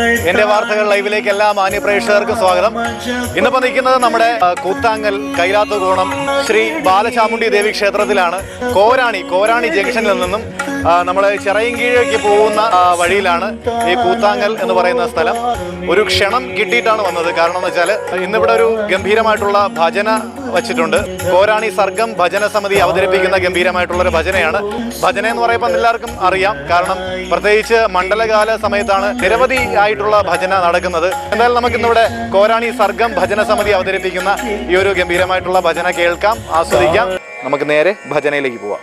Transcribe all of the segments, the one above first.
എന്റെ വാർത്തകൾ ലൈവിലേക്ക് എല്ലാ മാന്യ പ്രേക്ഷകർക്കും സ്വാഗതം. ഇന്നിപ്പോ നിൽക്കുന്നത് നമ്മുടെ കൂത്താങ്ങൽ കൈലാത്തുകോണം ശ്രീ ബാലചാമുണ്ടി ദേവി ക്ഷേത്രത്തിലാണ്. കോരാണി കോരാണി ജംഗ്ഷനിൽ നിന്നും നമ്മൾ ചിറയൻകീഴേക്ക് പോകുന്ന വഴിയിലാണ് ഈ കൂത്താങ്ങൽ എന്ന് പറയുന്ന സ്ഥലം. ഒരു ക്ഷണം കിട്ടിയിട്ടാണ് വന്നത്. കാരണം എന്ന് വെച്ചാൽ ഇന്നിവിടെ ഒരു ഗംഭീരമായിട്ടുള്ള ഭജന വച്ചിട്ടുണ്ട്. കോരാണി സർഗം ഭജന സമിതി അവതരിപ്പിക്കുന്ന ഗംഭീരമായിട്ടുള്ള ഒരു ഭജനയാണ്. ഭജന എന്ന് പറയുമ്പോൾ എല്ലാവർക്കും അറിയാം. കാരണം പ്രത്യേകിച്ച് മണ്ഡലകാല സമയത്താണ് നിരവധി ആയിട്ടുള്ള ഭജന നടക്കുന്നത്. എന്തായാലും നമുക്ക് ഇന്നിവിടെ കോരാണി സർഗം ഭജന സമിതി അവതരിപ്പിക്കുന്ന ഈ ഒരു ഗംഭീരമായിട്ടുള്ള ഭജന കേൾക്കാം ആസ്വദിക്കാം. നമുക്ക് നേരെ ഭജനയിലേക്ക് പോവാം.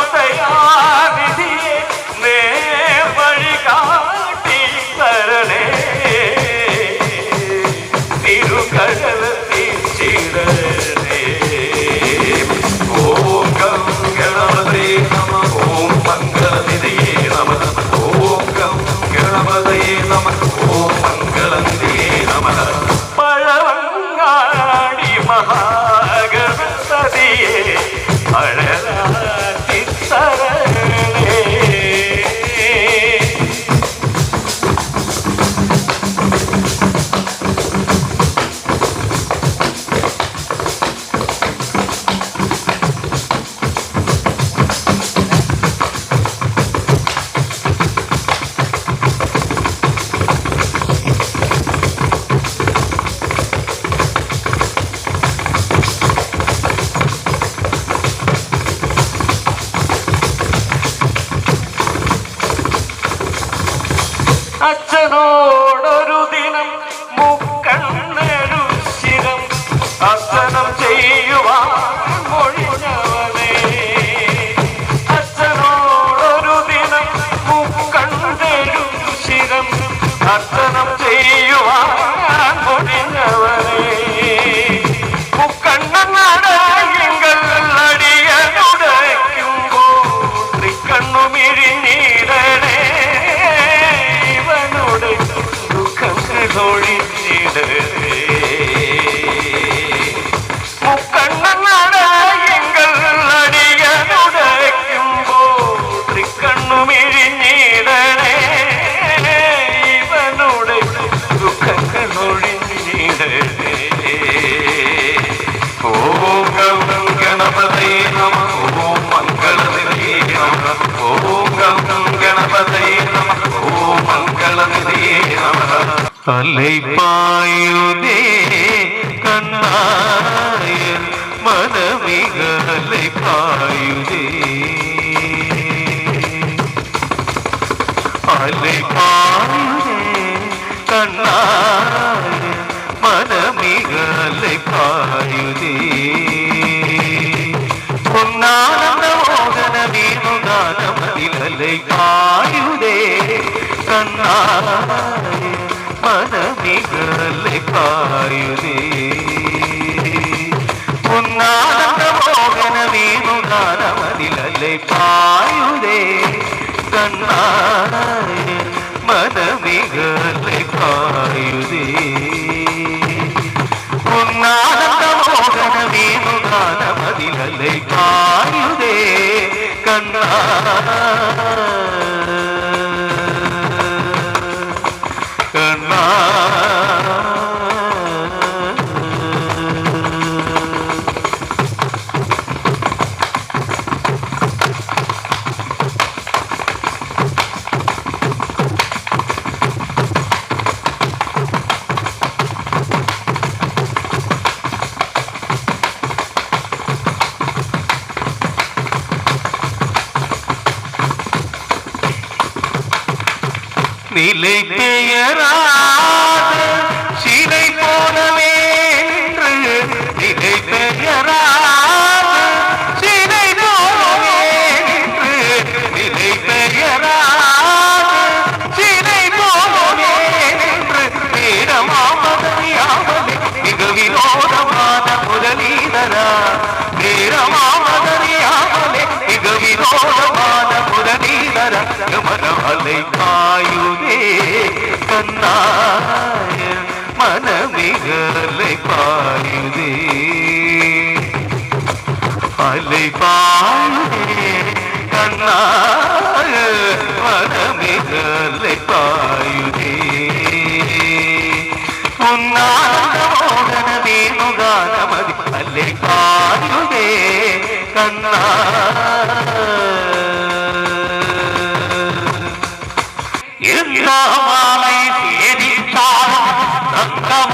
അച്ഛനോടൊരു ദിനം മുക്കണ്ണൊരു ശിരം അച്ഛനം ചെയ്യുവാൻ Chile. முல்லை பாயுதே கண்ணாயன் மனமிகலை பாயுதே. மலர்களை பாயுதே உன்னானந்த மோகன வீணுகான மதிலலை பாயுதே. கண்ணாய மனமிகளை பாயுதே. உன்னானந்த மோகன வீணுகான மதிலலை பாயுதே. கண்ணா நிலை பெயராத சிலை போலவே நிலை பெயராத சிலை போலவே நிலை பெயராத சிலை போலவே வீரமாமதையாவது மிக வினோதமான முதலீதரா. வீரமாமதையாவது மிக வினோதமான முதலீதரா. மனவலை காய் சொன்னாய மனமிகளை பாயுதே அலை பாயுதே கண்ணாய மனமிகலை பாயுதே உன்னாமோகன வேணுகானமதி அலை பாயுதே கண்ணா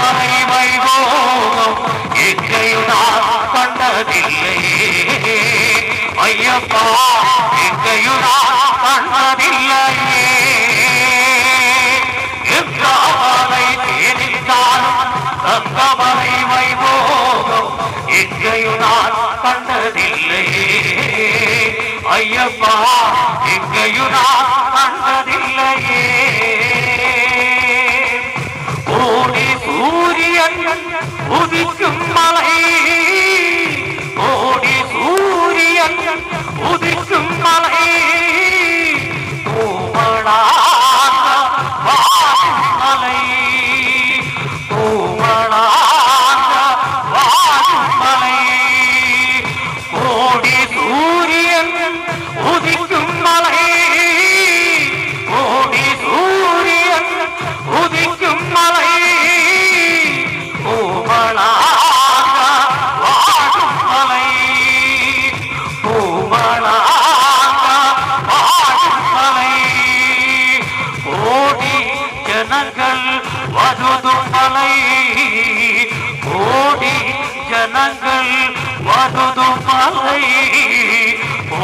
தங்கமலை வைபோகம் எங்கையும் நான் ஐயப்பா எங்கையும் நான் கண்டதில்லையே. எல்லாமலை சேதித்தாலும் தங்கமலை வைபோகம் எங்கையும் நான் ஐயப்பா எங்கையும் நான் ஓடி സൂര്യൻ ഉദിക്കും മലയിൽ ഓടി സൂര്യൻ ഉദിക്കും മലയിൽ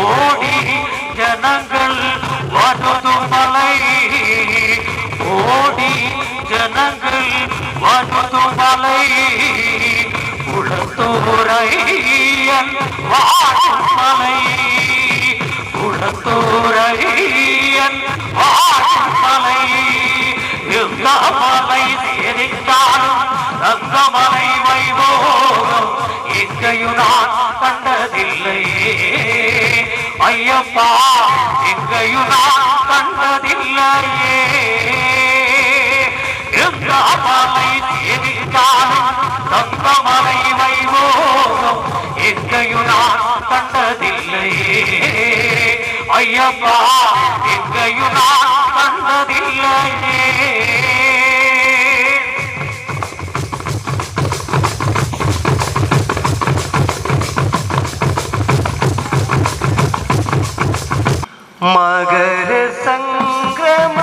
ஓடி ஜனங்கள் வருதும் மலை. ஓடி ஜனங்கள் வருதும் மலை. குளத்தூரையன் வாழும் மலை. குளத்தூரையன் வாழும் மலை. எந்த மலை சேரித்தாலும் அந்த மலை வைபோகம் எங்கையும் நான் கண்டதில்லையே. ஐயப்பா எங்கையும் நான் கண்டதில்லையே. எந்த மலை சேரித்தாலும் அந்த மலை வைபோகம் எங்கையும் நான் கண்டதில்லையே. ஐயப்பா எங்கையும் நான் கண்டதில்லையே. മകര സംക്രമ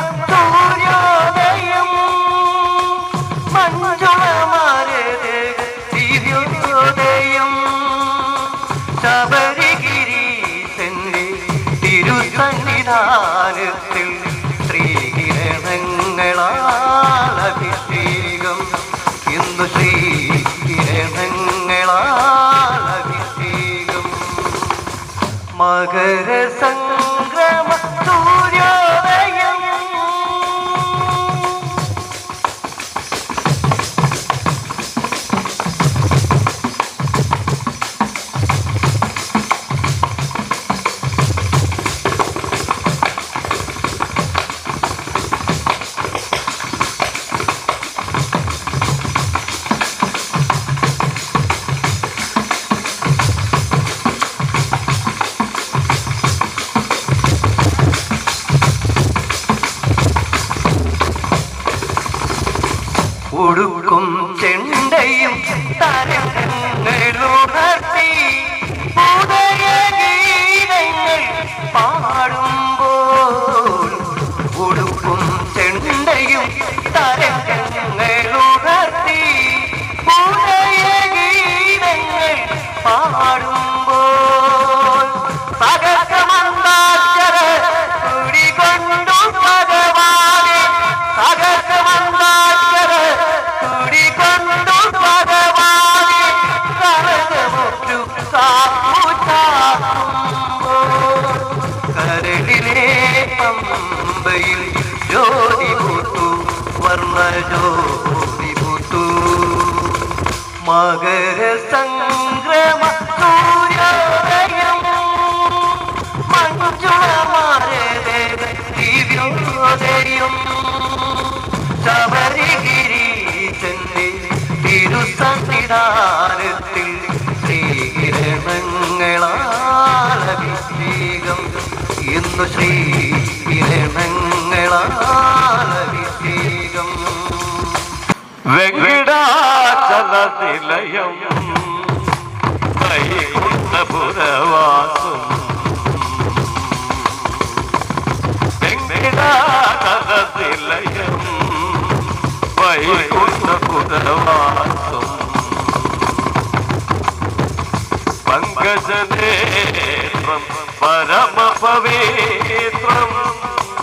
മകര സംക്രമ സൂര്യോദയം. മഞ്ജുളമാരദേവ ദിവ്യോദയം ശബരിഗിരി ചെന്നി തിരുസന്നിധാനത്തിൽ ശ്രീകിരണങ്ങളാലഭിഷേകം. ഇന്നു ശ്രീ കിരണങ്ങളാലഭിഷേകം വെങ്കട నిలయం. వైకుంఠపురవాసం వెంకటాచల నిలయం వైకుంఠపురవాసం పంకజనే పరమ పవిత్రం.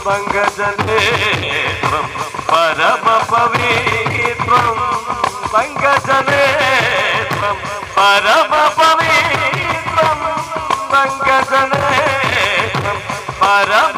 பங்கஜநேத்திரம் பரம பவித்ரம் பங்கஜநேத்திரம் பரம பவித்ரம் பங்கஜநேத்திரம் பரம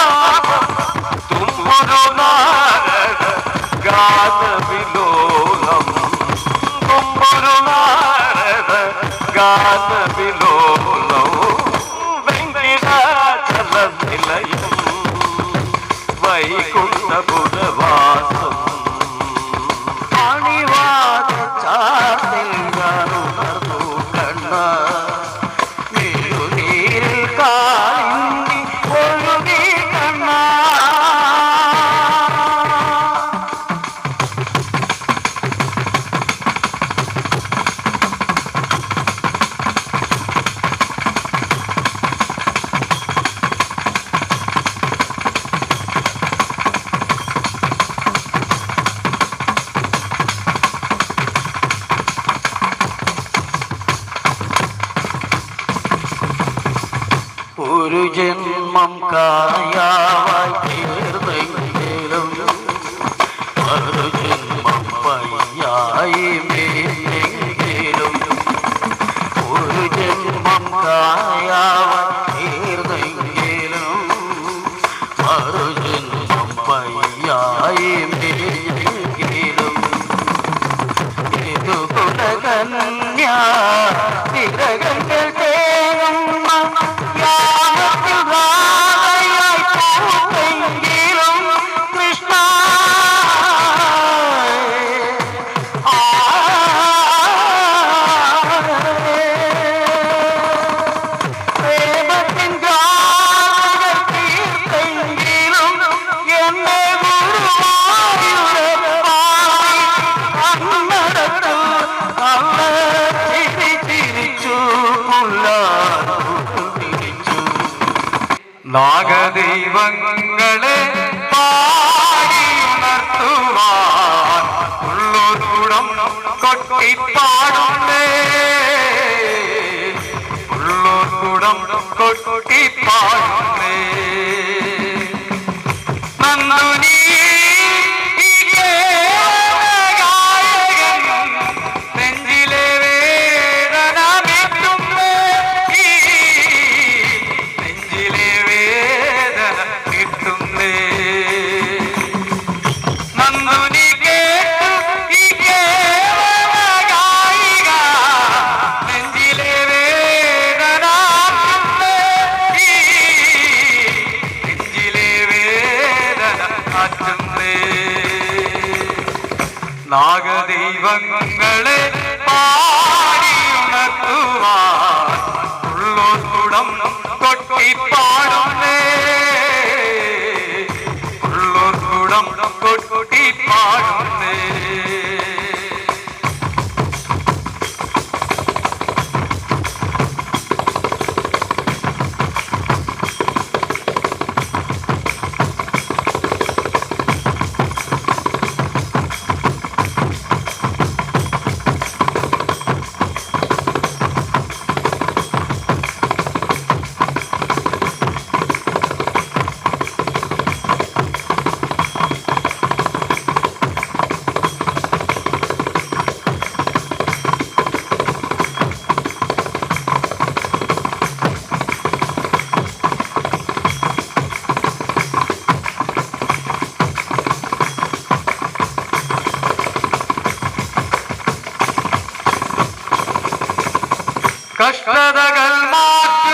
God. നാഗദൈവങ്ങളെ പാടിയുണർത്തുവാൻ ഉള്ളൂരം കൊട്ടിപ്പാടുന്നേ. ഉള്ളൂരം നാഗദൈവങ്ങളെ പാ ಕಷ್ಟದ ಗಲ್ಮಾತು